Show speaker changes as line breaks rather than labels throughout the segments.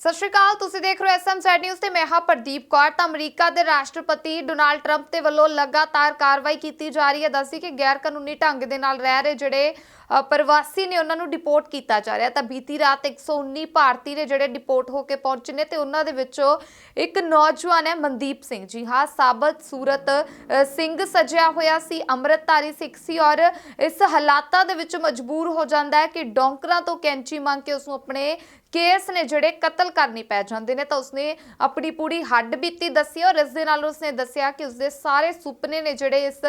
ਸਤਿ ਸ਼੍ਰੀ ਅਕਾਲ, ਤੁਸੀਂ ਦੇਖ ਰਹੇ ਹੋ ਐਸਐਮਜ਼ੈਡ ਨਿਊਜ਼ ਤੇ ਮੈਂ ਹਾਂ ਪ੍ਰਦੀਪ ਕੌਰ। ਤਾਂ ਅਮਰੀਕਾ ਦੇ ਰਾਸ਼ਟਰਪਤੀ ਡੋਨਾਲਡ ਟਰੰਪ ਦੇ ਵੱਲੋਂ ਲਗਾਤਾਰ ਕਾਰਵਾਈ ਕੀਤੀ ਜਾ ਰਹੀ ਹੈ। ਦੱਸਦੀ ਕਿ ਗੈਰ ਕਾਨੂੰਨੀ ਢੰਗ ਦੇ ਨਾਲ ਰਹਿ ਰਹੇ ਜਿਹੜੇ ਪ੍ਰਵਾਸੀ ਨੇ ਉਹਨਾਂ ਨੂੰ ਡਿਪੋਰਟ ਕੀਤਾ ਜਾ ਰਿਹਾ। ਤਾਂ ਬੀਤੀ ਰਾਤ 119 ਭਾਰਤੀ ਨੇ ਜਿਹੜੇ ਡਿਪੋਰਟ ਹੋ ਕੇ ਪਹੁੰਚੇ ਨੇ ਤੇ ਉਹਨਾਂ ਦੇ ਵਿੱਚੋਂ ਇੱਕ ਨੌਜਵਾਨ ਹੈ ਮਨਦੀਪ ਸਿੰਘ ਜੀ। ਹਾਂ, ਸਾਬਤ ਸੂਰਤ ਸਿੰਘ ਸਜਿਆ ਹੋਇਆ ਸੀ, ਅੰਮ੍ਰਿਤਧਾਰੀ ਸਿੱਖ ਸੀ ਔਰ ਇਸ ਹਾਲਾਤਾਂ ਦੇ ਵਿੱਚ ਮਜਬੂਰ ਹੋ ਜਾਂਦਾ ਹੈ ਕਿ ਡੌਂਕਰਾਂ ਤੋਂ ਕੈਂਚੀ ਮੰਗ ਕੇ ਉਸ ਨੂੰ ਆਪਣੇ ਕੇਸ ਨੇ ਜਿਹੜੇ ਕਤਲ ਕਰਨੇ ਪੈ ਜਾਂਦੇ ਨੇ ਤਾਂ ਉਸਨੇ ਆਪਣੀ ਪੂਰੀ ਹੱਡ ਬੀਤੀ ਦੱਸੀ ਔਰ ਇਸ ਦੇ ਨਾਲ ਉਸਨੇ ਦੱਸਿਆ ਕਿ ਉਸਦੇ ਸਾਰੇ ਸੁਪਨੇ ਨੇ ਜਿਹੜੇ ਇਸ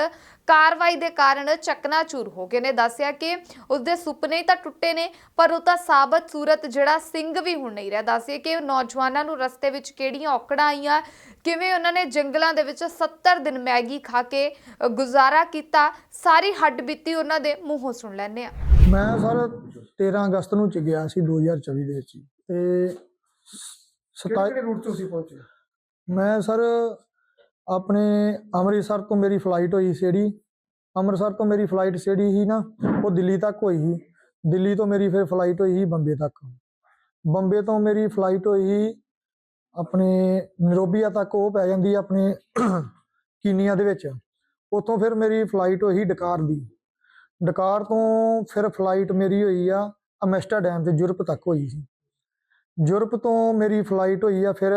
ਕਾਰਵਾਈ ਦੇ ਕਾਰਨ ਚਕਨਾਚੂਰ ਹੋ ਗਏ ਨੇ। ਦੱਸਿਆ ਕਿ ਉਸਦੇ ਸੁਪਨੇ ਹੀ ਤਾਂ ਟੁੱਟੇ ਨੇ ਪਰ ਉਹ ਤਾਂ ਸਾਬਤ ਸੂਰਤ ਜਿਹੜਾ ਸਿੰਘ ਵੀ ਹੁਣ ਨਹੀਂ ਰਿਹਾ। ਦੱਸਿਆ ਕਿ ਉਹ ਨੌਜਵਾਨਾਂ ਨੂੰ ਰਸਤੇ ਵਿੱਚ ਕਿਹੜੀਆਂ ਔਕੜਾਂ ਆਈਆਂ ਕਿਵੇਂ ਉਹਨਾਂ ਨੇ ਜੰਗਲਾਂ ਦੇ ਵਿੱਚ 70 ਦਿਨ ਮੈਗੀ ਖਾ ਕੇ ਗੁਜ਼ਾਰਾ ਕੀਤਾ ਸਾਰੀ ਹੱਡ ਬੀਤੀ ਉਹਨਾਂ ਦੇ ਮੂੰਹੋਂ ਸੁਣ ਲੈਂਦੇ ਆ
ਮੈਂ ਸਰ 13 ਅਗਸਤ ਨੂੰ ਚ ਗਿਆ ਸੀ 2024 ਦੇ ਵਿੱਚ। ਤੇ
ਕਿਹੜੇ
27
ਕਿਹੜੇ ਰੂਟ ਤੋਂ ਤੁਸੀਂ ਪਹੁੰਚੇ?
ਮੈਂ ਸਰ ਆਪਣੇ ਅੰਮ੍ਰਿਤਸਰ ਤੋਂ ਮੇਰੀ ਫਲਾਈਟ ਹੋਈ ਸੀੜੀ ਅੰਮ੍ਰਿਤਸਰ ਤੋਂ ਮੇਰੀ ਫਲਾਈਟ ਜਿਹੜੀ ਸੀ ਨਾ, ਉਹ ਦਿੱਲੀ ਤੱਕ ਹੋਈ ਸੀ। ਦਿੱਲੀ ਤੋਂ ਮੇਰੀ ਫਿਰ ਫਲਾਈਟ ਹੋਈ ਸੀ ਬੰਬੇ ਤੱਕ। ਬੰਬੇ ਤੋਂ ਮੇਰੀ ਫਲਾਈਟ ਹੋਈ ਸੀ, ਆਪਣੇ ਨਰੋਬੀਆ ਤੱਕ, ਉਹ ਪੈ ਜਾਂਦੀ ਆਪਣੇ ਕੀਨੀਆ ਦੇ ਵਿੱਚ। ਉੱਥੋਂ ਫਿਰ ਮੇਰੀ ਫਲਾਈਟ ਹੋਈ ਡਕਾਰ ਦੀ। ਡਕਾਰ ਤੋਂ ਫਿਰ ਫਲਾਈਟ ਮੇਰੀ ਹੋਈ ਆ ਅਮਸਟਰਡਮ ਤੇ ਯੂਰਪ ਤੱਕ ਹੋਈ ਸੀ। ਯੂਰਪ ਤੋਂ ਮੇਰੀ ਫਲਾਈਟ ਹੋਈ ਆ ਫਿਰ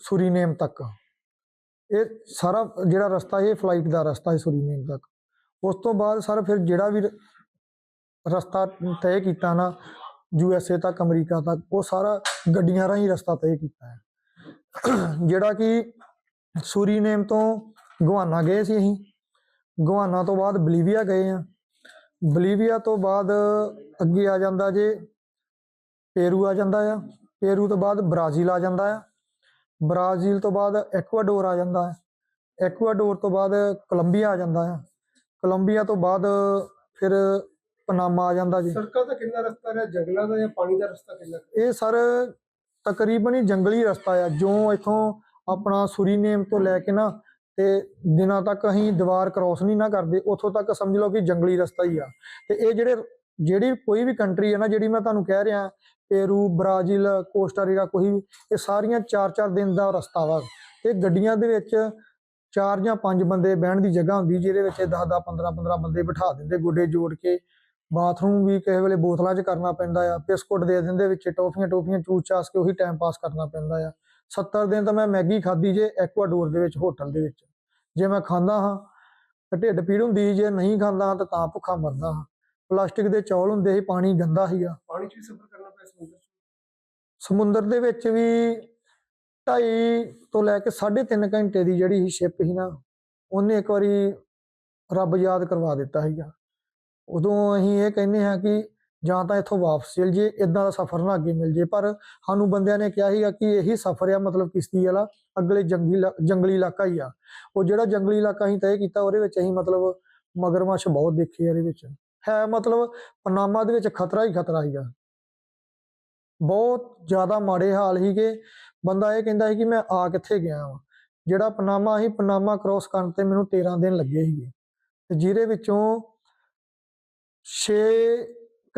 ਸੁਰੀਨੇਮ ਤੱਕ। ਇਹ ਸਾਰਾ ਜਿਹੜਾ ਰਸਤਾ ਇਹ ਫਲਾਈਟ ਦਾ ਰਸਤਾ ਹੈ ਸੁਰੀਨੇਮ ਤੱਕ। ਉਸ ਤੋਂ ਬਾਅਦ ਸਰ ਫਿਰ ਜਿਹੜਾ ਵੀ ਰਸਤਾ ਤੈਅ ਕੀਤਾ ਨਾ, ਯੂ ਐਸ ਏ ਤੱਕ, ਅਮਰੀਕਾ ਤੱਕ, ਉਹ ਸਾਰਾ ਗੱਡੀਆਂ ਰਾਹੀਂ ਰਸਤਾ ਤੈਅ ਕੀਤਾ ਹੈ। ਜਿਹੜਾ ਕਿ ਸੂਰੀਨੇਮ ਤੋਂ ਗਵਾਨਾ ਗਏ ਸੀ ਅਸੀਂ। ਗਵਾਨਾ ਤੋਂ ਬਾਅਦ ਬਲੀਵੀਆ ਗਏ ਆ ਬਲੀਵੀਆ ਤੋਂ ਬਾਅਦ ਅੱਗੇ ਆ ਜਾਂਦਾ ਜੇ ਪੇਰੂ ਆ ਜਾਂਦਾ ਆ। ਪੇਰੂ ਤੋਂ ਬਾਅਦ ਬ੍ਰਾਜ਼ੀਲ ਆ ਜਾਂਦਾ ਆ। ਬ੍ਰਾਜ਼ੀਲ ਤੋਂ ਬਾਅਦ ਐਕਵਾਡੋਰ ਆ ਜਾਂਦਾ ਹੈ ਐਕਵਾਡੋਰ ਤੋਂ ਬਾਅਦ ਕੋਲੰਬੀਆ ਆ ਜਾਂਦਾ ਹੈ ਕੋਲੰਬੀਆ ਤੋਂ ਬਾਅਦ ਫਿਰ ਪਨਾਮਾ ਆ ਜਾਂਦਾ ਜੀ।
ਸੜਕਾਂ ਦਾ ਕਿੰਨਾ ਰਸਤਾ ਹੈ ਜੰਗਲਾਂ ਦਾ ਜਾਂ ਪਾਣੀ ਦਾ ਰਸਤਾ ਕਿੰਨਾ?
ਇਹ ਸਰ ਤਕਰੀਬਨ ਹੀ ਜੰਗਲੀ ਰਸਤਾ ਆ। ਜੋ ਇਥੋਂ ਆਪਣਾ ਸੁਰੀਨੇਮ ਤੋਂ ਲੈ ਕੇ ਨਾ ਤੇ ਦਿਨਾਂ ਤੱਕ ਅਸੀਂ ਦੀਵਾਰ ਕ੍ਰਾਸ ਨਹੀਂ ਨਾ ਕਰਦੇ ਉੱਥੋਂ ਤੱਕ ਸਮਝ ਲਓ ਕਿ ਜੰਗਲੀ ਰਸਤਾ ਹੀ ਆ। ਤੇ ਇਹ ਜਿਹੜੇ ਜਿਹੜੀ ਕੋਈ ਵੀ ਕੰਟਰੀ ਹੈ ਨਾ ਜਿਹੜੀ ਮੈਂ ਤੁਹਾਨੂੰ ਕਹਿ ਰਿਹਾ ਪੇਰੂ ਬ੍ਰਾਜ਼ੀਲ ਕੋਸਟਾਰੀਕਾ ਕੋਈ ਵੀ ਇਹ ਸਾਰੀਆਂ 4-4 ਦਿਨ ਦਾ ਰਸਤਾ ਵਾ। ਇਹ ਗੱਡੀਆਂ ਦੇ ਵਿੱਚ ਚਾਰ ਜਾਂ ਪੰਜ ਬੰਦੇ ਬਹਿਣ ਦੀ ਜਗ੍ਹਾ ਹੁੰਦੀ ਜਿਹਦੇ ਵਿੱਚ 10-10 15-15 ਬੰਦੇ ਬਿਠਾ ਦਿੰਦੇ ਗੋਡੇ ਜੋੜ ਕੇ। ਬਾਥਰੂਮ ਵੀ ਕਿਸੇ ਵੇਲੇ ਬੋਤਲਾਂ 'ਚ ਕਰਨਾ ਪੈਂਦਾ ਆ। ਬਿਸਕੁਟ ਦੇ ਦਿੰਦੇ ਵਿੱਚ ਟੋਫੀਆਂ ਟੋਫੀਆਂ ਚੂਸ ਚਾਸ ਕੇ ਉਹੀ ਟਾਈਮ ਪਾਸ ਕਰਨਾ ਪੈਂਦਾ ਆ। 70 ਦਿਨ ਤਾਂ ਮੈਂ ਮੈਗੀ ਖਾਧੀ ਜੇ ਐਕਵਾਡੋਰ ਦੇ ਵਿੱਚ ਹੋਟਲ ਦੇ ਵਿੱਚ। ਜੇ ਮੈਂ ਖਾਂਦਾ ਹਾਂ ਤਾਂ ਢਿੱਡ ਪੀੜ ਹੁੰਦੀ ਜੇ ਨਹੀਂ ਖਾਂਦਾ ਤਾਂ ਤਾਂ ਭੁੱਖਾ ਮਰਦਾ ਹਾਂ। ਪਲਾਸਟਿਕ ਦੇ ਚੌਲ ਹੁੰਦੇ ਸੀ ਪਾਣੀ ਗੰਦਾ ਸੀਗਾ।
ਪਾਣੀ 'ਚ ਵੀ ਸਫ਼ਰ ਕਰਨਾ ਪਿਆ ਸਮੁੰਦਰ
ਸਮੁੰਦਰ ਦੇ ਵਿੱਚ ਵੀ ਢਾਈ ਤੋਂ ਲੈ ਕੇ 3.5 ਘੰਟੇ ਦੀ ਜਿਹੜੀ ਸ਼ਿਪ ਸੀ ਨਾ, ਉਹਨੇ ਇੱਕ ਵਾਰੀ ਰੱਬ ਯਾਦ ਕਰਵਾ ਦਿੱਤਾ ਸੀਗਾ। ਉਦੋਂ ਅਸੀਂ ਇਹ ਕਹਿੰਦੇ ਹਾਂ ਕਿ ਜਾਂ ਤਾਂ ਇੱਥੋਂ ਵਾਪਸ ਚਲ ਜੇ ਇਦਾਂ ਦਾ ਸਫ਼ਰ ਨਾ ਅੱਗੇ ਮਿਲ ਜੇ ਪਰ ਸਾਨੂੰ ਬੰਦਿਆਂ ਨੇ ਕਿਹਾ ਸੀਗਾ ਕਿ ਇਹੀ ਸਫ਼ਰ ਆ, ਮਤਲਬ ਕਿਸ਼ਤੀ ਵਾਲਾ, ਅਗਲੇ ਜੰਗਲੀ ਇਲਾ- ਜੰਗਲੀ ਇਲਾਕਾ ਹੀ ਆ। ਉਹ ਜਿਹੜਾ ਜੰਗਲੀ ਇਲਾਕਾ ਅਸੀਂ ਤੈਅ ਕੀਤਾ, ਉਹਦੇ ਵਿੱਚ ਅਸੀਂ ਮਤਲਬ ਮਗਰਮੱਛ ਬਹੁਤ ਦੇਖੇ ਆ ਇਹਦੇ ਵਿੱਚ। ਹੈ ਮਤਲਬ ਪਨਾਮਾ ਦੇ ਵਿੱਚ ਖਤਰਾ ਹੀ ਖਤਰਾ ਸੀਗਾ। ਬਹੁਤ ਜ਼ਿਆਦਾ ਮਾੜੇ ਹਾਲ ਸੀਗੇ। ਬੰਦਾ ਇਹ ਕਹਿੰਦਾ ਸੀ ਕਿ ਮੈਂ ਆ ਕਿੱਥੇ ਗਿਆ ਵਾਂ। ਜਿਹੜਾ ਪਨਾਮਾ ਸੀ ਪਨਾਮਾ ਕ੍ਰੋਸ ਕਰਨ ਤੇ ਮੈਨੂੰ 13 ਦਿਨ ਲੱਗੇ ਸੀਗੇ। ਤੇ ਜਿਹਦੇ ਵਿੱਚੋਂ 6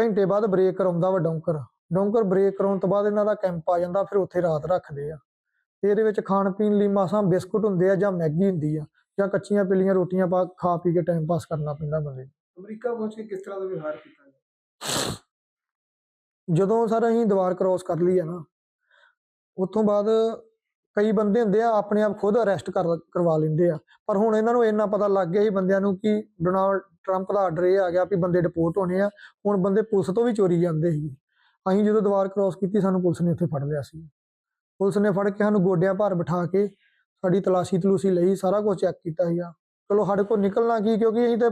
ਘੰਟੇ ਬਾਅਦ ਬ੍ਰੇਕ ਕਰਾਉਂਦਾ ਵਾ ਡੌਂਕਰ। ਡੌਂਕਰ ਬ੍ਰੇਕ ਕਰਾਉਣ ਤੋਂ ਬਾਅਦ ਇਹਨਾਂ ਦਾ ਕੈਂਪ ਆ ਜਾਂਦਾ ਫਿਰ ਉੱਥੇ ਰਾਤ ਰੱਖਦੇ ਆ। ਤੇ ਇਹਦੇ ਵਿੱਚ ਖਾਣ ਪੀਣ ਲਈ ਮਾਸਾਂ ਬਿਸਕੁਟ ਹੁੰਦੇ ਆ ਜਾਂ ਮੈਗੀ ਹੁੰਦੀ ਆ ਜਾਂ ਕੱਚੀਆਂ ਪੀਲੀਆਂ ਰੋਟੀਆਂ ਪਾ ਖਾ ਪੀ ਕੇ ਟਾਈਮ ਪਾਸ ਕਰਨਾ ਪੈਂਦਾ ਬੰਦੇ ਨੂੰ।
ਅਮਰੀਕਾ ਪਹੁੰਚ ਕੇ ਕਿਸ ਤਰ੍ਹਾਂ ਦਾ ਵਿਵਹਾਰ ਕੀਤਾ?
ਜਦੋਂ ਸਰ ਅਸੀਂ ਦੀਵਾਰ ਕ੍ਰੋਸ ਕਰ ਲਈ ਹੈ ਨਾ ਉੱਥੋਂ ਬਾਅਦ ਕਈ ਬੰਦੇ ਹੁੰਦੇ ਆ, ਆਪਣੇ ਆਪ ਖੁਦ ਅਰੈਸਟ ਕਰ, ਕਰਵਾ ਲੈਂਦੇ ਆ। ਪਰ ਹੁਣ ਇਹਨਾਂ ਨੂੰ ਇੰਨਾ ਪਤਾ ਲੱਗ ਗਿਆ ਸੀ ਬੰਦਿਆਂ ਨੂੰ ਕਿ ਡੋਨਾਲਡ ਟਰੰਪ ਦਾ ਆਰਡਰ ਇਹ ਆ ਗਿਆ ਵੀ ਬੰਦੇ ਡਿਪੋਰਟ ਹੋਣੇ ਆ। ਹੁਣ ਬੰਦੇ ਪੁਲਿਸ ਤੋਂ ਵੀ ਚੋਰੀ ਜਾਂਦੇ ਸੀ। ਅਸੀਂ ਜਦੋਂ ਦੀਵਾਰ ਕ੍ਰੋਸ ਕੀਤੀ, ਸਾਨੂੰ ਪੁਲਿਸ ਨੇ ਉੱਥੇ ਫੜ ਲਿਆ ਸੀ। ਪੁਲਿਸ ਨੇ ਫੜ ਕੇ ਸਾਨੂੰ ਗੋਡਿਆਂ ਭਾਰ ਬਿਠਾ ਕੇ ਸਾਡੀ ਤਲਾਸ਼ੀ ਤਲੂਸੀ ਲਈ, ਸਾਰਾ ਕੁਝ ਚੈੱਕ ਕੀਤਾ ਸੀਗਾ। ਚਲੋ ਸਾਡੇ ਕੋਲ ਨਿਕਲਣਾ ਕੀ, ਕਿਉਂਕਿ ਅਸੀਂ ਤੇ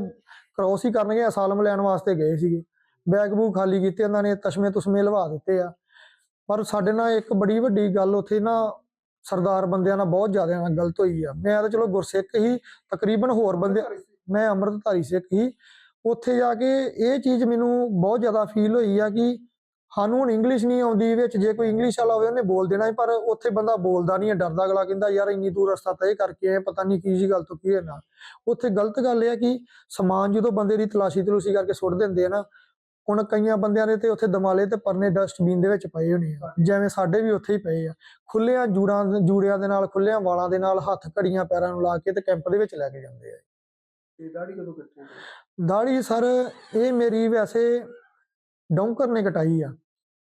ਕ੍ਰੋਸ ਹੀ ਕਰਨਗੇ ਅਸਾਲਮ ਲੈਣ ਵਾਸਤੇ ਗਏ ਸੀਗੇ। ਬੈਗ ਬੂਗ ਖਾਲੀ ਕੀਤੇ, ਉਹਨਾਂ ਨੇ ਤਸ਼ਮੇ ਤੁਸਮੇ ਲਵਾ ਦਿੱਤੇ ਆ। ਪਰ ਸਾਡੇ ਨਾਲ ਇੱਕ ਬੜੀ ਵੱਡੀ ਗੱਲ ਉੱਥੇ ਨਾ ਸਰਦਾਰ ਬੰਦਿਆਂ ਨਾਲ ਬਹੁਤ ਜ਼ਿਆਦਾ ਨਾਲ ਗਲਤ ਹੋਈ ਆ। ਮੈਂ ਤਾਂ ਚਲੋ ਗੁਰਸਿੱਖ ਹੀ ਤਕਰੀਬਨ ਹੋਰ ਬੰਦੇ ਮੈਂ ਅੰਮ੍ਰਿਤਧਾਰੀ ਸਿੱਖ ਹੀ। ਉੱਥੇ ਜਾ ਕੇ ਇਹ ਚੀਜ਼ ਮੈਨੂੰ ਬਹੁਤ ਜ਼ਿਆਦਾ ਫੀਲ ਹੋਈ ਆ ਕਿ ਸਾਨੂੰ ਹੁਣ ਇੰਗਲਿਸ਼ ਨਹੀਂ ਆਉਂਦੀ ਵਿੱਚ ਜੇ ਕੋਈ ਇੰਗਲਿਸ਼ ਵਾਲਾ ਹੋਵੇ ਉਹਨੇ ਬੋਲ ਦੇਣਾ ਸੀ, ਪਰ ਉੱਥੇ ਬੰਦਾ ਬੋਲਦਾ ਨਹੀਂ ਹੈ ਡਰਦਾ ਅਗਲਾ ਕਹਿੰਦਾ ਯਾਰ ਇੰਨੀ ਦੂਰ ਰਸਤਾ ਤੈਅ ਕਰਕੇ ਆਏ ਪਤਾ ਨਹੀਂ ਕੀ ਜੀ ਗੱਲ ਤੋਂ ਕੀ ਹੈ ਨਾ। ਉੱਥੇ ਗਲਤ ਗੱਲ ਇਹ ਆ ਕਿ ਸਮਾਨ ਜਦੋਂ ਬੰਦੇ ਦੀ ਤਲਾਸ਼ੀ ਤਲੂਸ਼ੀ ਕਰਕੇ ਸੁੱਟ ਦਿੰਦੇ ਆ ਨਾ ਹੁਣ ਕਈਆਂ ਬੰਦਿਆਂ ਦੇ ਤੇ ਉੱਥੇ ਦਮਾਲੇ ਤੇ ਪਰਨੇ ਡਸਟਬਿਨ ਦੇ ਵਿੱਚ ਪਏ ਹੋਣੇ ਆ। ਜਿਵੇਂ ਸਾਡੇ ਵੀ ਉੱਥੇ ਹੀ ਪਏ ਆ। ਖੁੱਲਿਆਂ ਜੂੜਾਂ ਜੂੜਿਆਂ ਦੇ ਨਾਲ ਖੁੱਲਿਆਂ ਵਾਲਾਂ ਦੇ ਨਾਲ ਹੱਥ ਘੜੀਆਂ ਪੈਰਾਂ ਨੂੰ ਲਾ ਕੇ ਤੇ ਕੈਂਪ ਦੇ ਵਿੱਚ ਲੈ ਕੇ ਜਾਂਦੇ ਆ।
ਤੇ ਦਾੜੀ ਕਦੋਂ ਕੱਟਣੀ
ਦਾੜੀ ਸਰ ਇਹ ਮੇਰੀ ਵੈਸੇ ਡੌਂਕਰ ਨੇ ਕਟਾਈ ਆ।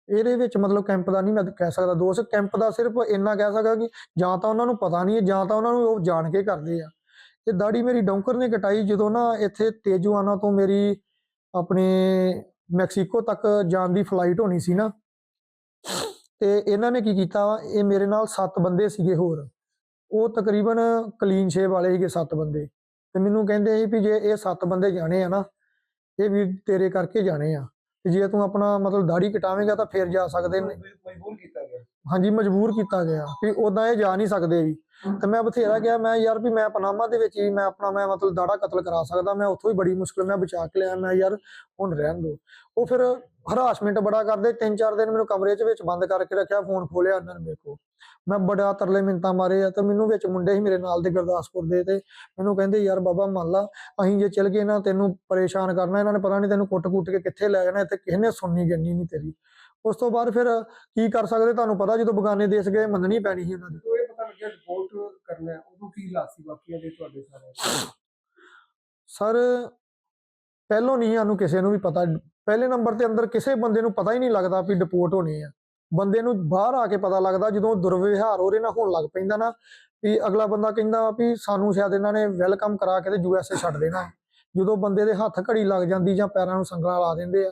ਇਹਦੇ ਵਿੱਚ ਮਤਲਬ ਕੈਂਪ ਦਾ ਨਹੀਂ ਮੈਂ ਕਹਿ ਸਕਦਾ ਦੋਸਤ ਕੈਂਪ ਦਾ ਸਿਰਫ ਇੰਨਾ ਕਹਿ ਸਕਦਾ ਕਿ ਜਾਂ ਤਾਂ ਉਹਨਾਂ ਨੂੰ ਪਤਾ ਨਹੀਂ ਹੈ ਜਾਂ ਤਾਂ ਉਹਨਾਂ ਨੂੰ ਉਹ ਜਾਣ ਕੇ ਕਰਦੇ ਆ। ਇਹ ਦਾੜੀ ਮੇਰੀ ਡੌਂਕਰ ਨੇ ਕਟਾਈ ਜਦੋਂ ਨਾ ਇੱਥੇ ਤੇਜੂਆਨਾ ਤੋਂ ਮੇਰੀ ਆਪਣੇ ਮੈਕਸੀਕੋ ਤੱਕ ਜਾਣ ਦੀ ਫਲਾਈਟ ਹੋਣੀ ਸੀ ਨਾ। ਤੇ ਇਹਨਾਂ ਨੇ ਕੀ ਕੀਤਾ ਇਹ ਮੇਰੇ ਨਾਲ 7 ਬੰਦੇ ਸੀਗੇ ਹੋਰ। ਉਹ ਤਕਰੀਬਨ ਕਲੀਨ ਸ਼ੇਵ ਵਾਲੇ ਸੀਗੇ 7 ਬੰਦੇ। ਤੇ ਮੈਨੂੰ ਕਹਿੰਦੇ ਸੀ ਵੀ ਜੇ ਇਹ 7 ਬੰਦੇ ਜਾਣੇ ਆ ਨਾ, ਇਹ ਵੀ ਤੇਰੇ ਕਰਕੇ ਜਾਣੇ ਆ। ਤੇ ਜੇ ਤੂੰ ਆਪਣਾ ਮਤਲਬ ਦਾੜੀ ਕਟਾਵੇਂਗਾ ਤਾਂ ਫੇਰ ਜਾ ਸਕਦੇ ਨੇ।
ਮਜਬੂਰ ਕੀਤਾ
ਹਾਂਜੀ, ਮਜਬੂਰ ਕੀਤਾ ਗਿਆ ਵੀ ਉਦਾਂ ਇਹ ਜਾ ਨਹੀਂ ਸਕਦੇ ਵੀ। ਤੇ ਮੈਂ ਬਥੇਰਾ ਗਿਆ ਮੈਂ ਯਾਰ ਵੀ ਮੈਂ ਪਨਾਮਾ ਦੇ ਵਿੱਚ ਹੀ, ਮੈਂ ਆਪਣਾ, ਮੈਂ ਮਤਲਬ ਦਾੜਾ ਕਤਲ ਕਰਾ ਸਕਦਾ, ਮੈਂ ਉੱਥੋਂ ਹੀ ਬੜੀ ਮੁਸ਼ਕਲ ਮੈਂ ਬਚਾ ਕੇ ਲਿਆ, ਮੈਂ ਯਾਰ ਹੁਣ ਰਹਿਣ ਦੋ। ਉਹ ਫਿਰ ਹਰਾਸਮੈਂਟ ਬੜਾ ਕਰਦੇ, ਤਿੰਨ ਚਾਰ ਦਿਨ ਮੈਨੂੰ ਕਮਰੇ 'ਚ ਵਿੱਚ ਬੰਦ ਕਰਕੇ ਰੱਖਿਆ, ਫੋਨ ਖੋਲਿਆ ਉਹਨਾਂ ਨੇ ਮੇਰੇ ਕੋਲ। ਮੈਂ ਬੜਾ ਤਰਲੇ ਮਿੰਤਾਂ ਮਾਰੇ ਆ ਤੇ ਮੈਨੂੰ ਵਿੱਚ ਮੁੰਡੇ ਸੀ ਮੇਰੇ ਨਾਲ ਦੇ ਗੁਰਦਾਸਪੁਰ ਦੇ ਤੇ ਮੈਨੂੰ ਕਹਿੰਦੇ, ਯਾਰ ਬਾਬਾ, ਮੰਨ ਲਾ, ਅਸੀਂ ਜੇ ਚਲ ਗਏ ਨਾ, ਤੈਨੂੰ ਪਰੇਸ਼ਾਨ ਕਰਨਾ, ਇਹਨਾਂ ਨੇ ਪਤਾ ਨਹੀਂ ਤੈਨੂੰ ਕੁੱਟ-ਕੁੱਟ ਕੇ ਕਿੱਥੇ ਲੈ ਜਾਣਾ ਤੇ ਕਿਸੇ ਨੇ ਸੁਣਨੀ ਗੰਨੀ ਨਹੀਂ ਤੇਰੀ। ਉਸ ਤੋਂ ਬਾਅਦ ਫਿਰ ਕੀ ਕਰ ਸਕਦੇ ਤੁਹਾਨੂੰ ਪਤਾ ਜਦੋਂ ਬਗਾਨੇ ਦੇਸ਼ ਗਏ ਮੰਨਣੀ ਪੈਣੀ ਸੀ ਉਹਨਾਂ ਦੀ।
ਇਹ ਪਤਾ ਲੱਗਿਆ ਰਿਪੋਰਟ ਕਰਨਾ ਉਦੋਂ ਕੀ ਲਾਸੀ ਬਾਕੀਆਂ ਦੇ ਤੁਹਾਡੇ ਸਾਰੇ?
ਸਰ ਪਹਿਲੋਂ ਨਹੀਂ ਸਾਨੂੰ ਕਿਸੇ ਨੂੰ ਵੀ ਪਤਾ। ਪਹਿਲੇ ਨੰਬਰ ਤੇ ਅੰਦਰ ਕਿਸੇ ਬੰਦੇ ਨੂੰ ਪਤਾ ਹੀ ਨਹੀਂ ਲੱਗਦਾ ਵੀ ਡਿਪੋਰਟ ਹੋਣੇ ਆ। ਬੰਦੇ ਨੂੰ ਬਾਹਰ ਆ ਕੇ ਪਤਾ ਲੱਗਦਾ ਜਦੋਂ ਦੁਰਵਿਵਹਾਰ ਉਹਦੇ ਨਾਲ ਹੋਣ ਲੱਗ ਪੈਂਦਾ ਨਾ ਵੀ ਅਗਲਾ ਬੰਦਾ ਕਹਿੰਦਾ ਵੀ ਸਾਨੂੰ ਸ਼ਾਇਦ ਇਹਨਾਂ ਨੇ ਵੈਲਕਮ ਕਰਾ ਕੇ ਤੇ ਯੂਐਸਏ ਛੱਡ ਦੇਣਾ। ਜਦੋਂ ਬੰਦੇ ਦੇ ਹੱਥ ਘੜੀ ਲੱਗ ਜਾਂਦੀ ਜਾਂ ਪੈਰਾਂ ਨੂੰ ਸੰਗਲਾਂ ਲਾ ਦਿੰਦੇ ਆ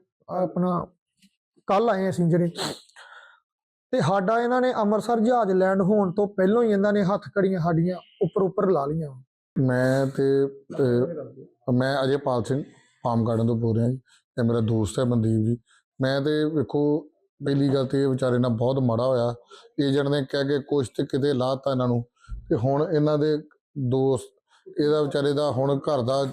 ਆਪਣਾ ਕੱਲ ਆਏ ਅਸੀਂ ਜਿਹੜੇ। ਤੇ ਸਾਡਾ ਇਹਨਾਂ ਨੇ ਅੰਮ੍ਰਿਤਸਰ ਜਹਾਜ਼ ਲੈਂਡ ਹੋਣ ਤੋਂ ਪਹਿਲਾਂ ਹੀ ਇਹਨਾਂ ਨੇ ਹੱਥ ਘੜੀਆਂ ਸਾਡੀਆਂ ਉੱਪਰ ਉੱਪਰ ਲਾ ਲਈਆਂ।
ਮੈਂ ਤੇ ਅਹ, ਮੈਂ ਅਜੇਪਾਲ ਸਿੰਘ ਪਾਮ ਗਾਰਡਨ ਤੋਂ ਬੋਲ ਰਿਹਾ ਜੀ ਤੇ ਮੇਰਾ ਦੋਸਤ ਹੈ ਮਨਦੀਪ ਜੀ। ਮੈਂ ਤੇ ਵੇਖੋ ਪਹਿਲੀ ਗੱਲ ਤੇ ਇਹ ਵਿਚਾਰੇ ਨਾਲ ਬਹੁਤ ਮਾੜਾ ਹੋਇਆ। ਏਜੰਟ ਨੇ ਕਹਿ ਕੇ ਕੁਛ ਤੇ ਕਿਤੇ ਲਾਤਾ ਇਹਨਾਂ ਨੂੰ। ਤੇ ਹੁਣ ਇਹਨਾਂ ਦੇ ਦੋਸਤ ਇਹਦਾ ਵਿਚਾਰੇ ਦਾ ਹੁਣ ਘਰ ਦਾ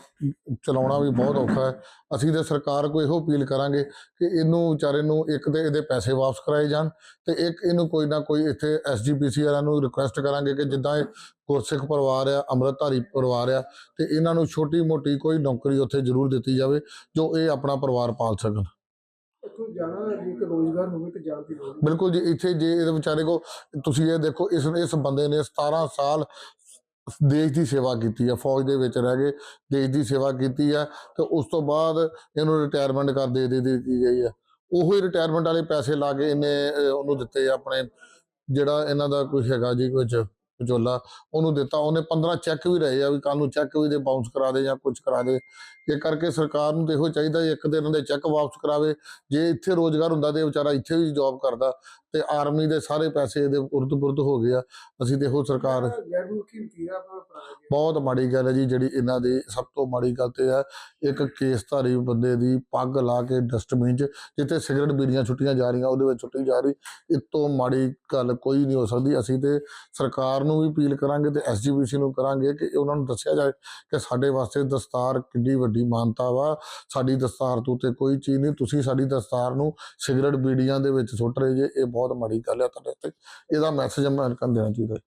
ਚਲਾਉਣਾ ਵੀ ਬਹੁਤ ਔਖਾ ਹੈ ਅਸੀਂ ਤੇ ਸਰਕਾਰ ਕੋਲ ਇਹੋ ਅਪੀਲ ਕਰਾਂਗੇ ਕਿ ਇਹਨੂੰ ਵਿਚਾਰੇ ਨੂੰ ਇੱਕ ਤੇ ਇਹਦੇ ਪੈਸੇ ਵਾਪਸ ਕਰਾਏ ਜਾਣ ਤੇ ਇੱਕ ਇਹਨੂੰ ਕੋਈ ਨਾ ਕੋਈ ਇੱਥੇ ਐਸਜੀਪੀਸੀ ਵਾਲਿਆਂ ਨੂੰ ਰਿਕੁਐਸਟ ਕਰਾਂਗੇ ਕਿ ਜਿੱਦਾਂ ਇਹ ਗੁਰਸਿੱਖ ਪਰਿਵਾਰ ਆ ਅੰਮ੍ਰਿਤਧਾਰੀ ਪਰਿਵਾਰ ਆ ਤੇ ਇਹਨਾਂ ਨੂੰ ਛੋਟੀ ਮੋਟੀ ਕੋਈ ਨੌਕਰੀ ਉੱਥੇ ਜ਼ਰੂਰ ਦਿੱਤੀ ਜਾਵੇ ਜੋ ਇਹ ਆਪਣਾ ਪਰਿਵਾਰ ਪਾਲ ਸਕਣ
ਇੱਥੋਂ ਜਾਣਾ ਜੇ ਕਿ ਰੋਜ਼ਗਾਰ ਹੋਵੇ ਤੇ ਜਾਣ ਦੀ ਲੋੜ ਨਹੀਂ।
ਬਿਲਕੁਲ ਜੀ ਇੱਥੇ ਜੇ ਇਹਦੇ ਵਿਚਾਰੇ ਕੋ ਤੁਸੀਂ ਇਹ ਦੇਖੋ ਇਸ ਇਸ ਬੰਦੇ ਨੇ 17 ਸਾਲ ਦੇਸ਼ ਦੀ ਸੇਵਾ ਕੀਤੀ ਹੈ ਫੌਜ ਦੇ ਵਿੱਚ ਰਹਿ ਕੇ ਦੇਸ਼ ਦੀ ਸੇਵਾ ਕੀਤੀ ਹੈ ਤੇ ਉਸ ਤੋਂ ਬਾਅਦ ਇਹਨੂੰ ਰਿਟਾਇਰਮੈਂਟ ਕਰ ਦੇ ਦੇ ਦਿੱਤੀ ਗਈ ਹੈ ਉਹੋ ਹੀ ਰਿਟਾਇਰਮੈਂਟ ਵਾਲੇ ਪੈਸੇ ਲਾ ਕੇ ਇਹਨੇ ਉਹਨੂੰ ਦਿੱਤੇ ਆਪਣੇ ਜਿਹੜਾ ਇਹਨਾਂ ਦਾ ਕੋਈ ਹੈਗਾ ਜੀ ਕੁਝ ਵਿਚੋਲਾ, ਉਹਨੂੰ ਦਿੱਤਾ। ਉਹਨੇ 15 ਚੈੱਕ ਵੀ ਰਹੇ ਆ ਵੀ ਕੱਲ ਨੂੰ ਚੈੱਕ ਵੀ ਦੇ ਬਾਉਂਸ ਕਰਾ ਦੇ ਜਾਂ ਕੁਝ ਕਰਾ ਦੇ। ਇਹ ਕਰਕੇ ਸਰਕਾਰ ਨੂੰ ਤੇ ਇਹੋ ਚਾਹੀਦਾ ਇੱਕ ਦਿਨ ਇਹਨਾਂ ਦੇ ਚੈੱਕ ਵਾਪਸ ਕਰਾਵੇ। ਜੇ ਇੱਥੇ ਰੋਜ਼ਗਾਰ ਹੁੰਦਾ ਤੇ ਵਿਚਾਰਾ ਇੱਥੇ ਵੀ ਜੌਬ ਕਰਦਾ। ਤੇ ਆਰਮੀ ਦੇ ਸਾਰੇ ਪੈਸੇ ਇਹਦੇ ਉਰਦ ਪੁਰਦ ਹੋ ਗਏ ਆ। ਅਸੀਂ ਤੇ ਇਹੋ ਸਰਕਾਰ ਬਹੁਤ ਮਾੜੀ ਗੱਲ ਹੈ ਜੀ ਜਿਹੜੀ ਇਹਨਾਂ ਦੀ ਸਭ ਤੋਂ ਮਾੜੀ ਗੱਲ ਤੇ ਹੈ ਇੱਕ ਕੇਸਧਾਰੀ ਬੰਦੇ ਦੀ ਪੱਗ ਲਾ ਕੇ ਡਸਟਬਿਨ 'ਚ ਜਿੱਥੇ ਸਿਗਰਟ ਬੀੜੀਆਂ ਛੁੱਟੀਆਂ ਜਾ ਰਹੀਆਂ ਉਹਦੇ ਵਿੱਚ ਛੁੱਟੀ ਜਾ ਰਹੀ ਇਸ ਤੋਂ ਮਾੜੀ ਗੱਲ ਕੋਈ ਨਹੀਂ ਹੋ ਸਕਦੀ। ਅਸੀਂ ਤੇ ਸਰਕਾਰ ਨੂੰ ਵੀ ਅਪੀਲ ਕਰਾਂਗੇ ਤੇ ਐਸਜੀਪੀਸੀ ਨੂੰ ਕਰਾਂਗੇ ਕਿ ਉਹਨਾਂ ਨੂੰ ਦੱਸਿਆ ਜਾਏ ਕਿ ਸਾਡੇ ਵਾਸਤੇ ਦਸਤਾਰ ਕਿੰਨੀ ਵੱਡੀ ਮਾਨਤਾ ਵਾ। ਸਾਡੀ ਦਸਤਾਰ ਤੋਂ ਤੇ ਕੋਈ ਚੀਜ਼ ਨਹੀਂ ਤੁਸੀਂ ਸਾਡੀ ਦਸਤਾਰ ਨੂੰ ਸਿਗਰਟ ਬੀੜੀਆਂ ਦੇ ਵਿੱਚ ਸੁੱਟ ਰਹੇ ਜੇ ਇਹ ਬਹੁਤ ਮਾੜੀ ਗੱਲ ਹੈ ਤੁਹਾਡੇ ਤੇ ਇਹਦਾ ਮੈਸੇਜ ਅਮਰੀਕਨ ਦੇਣਾ ਚਾਹੀਦਾ।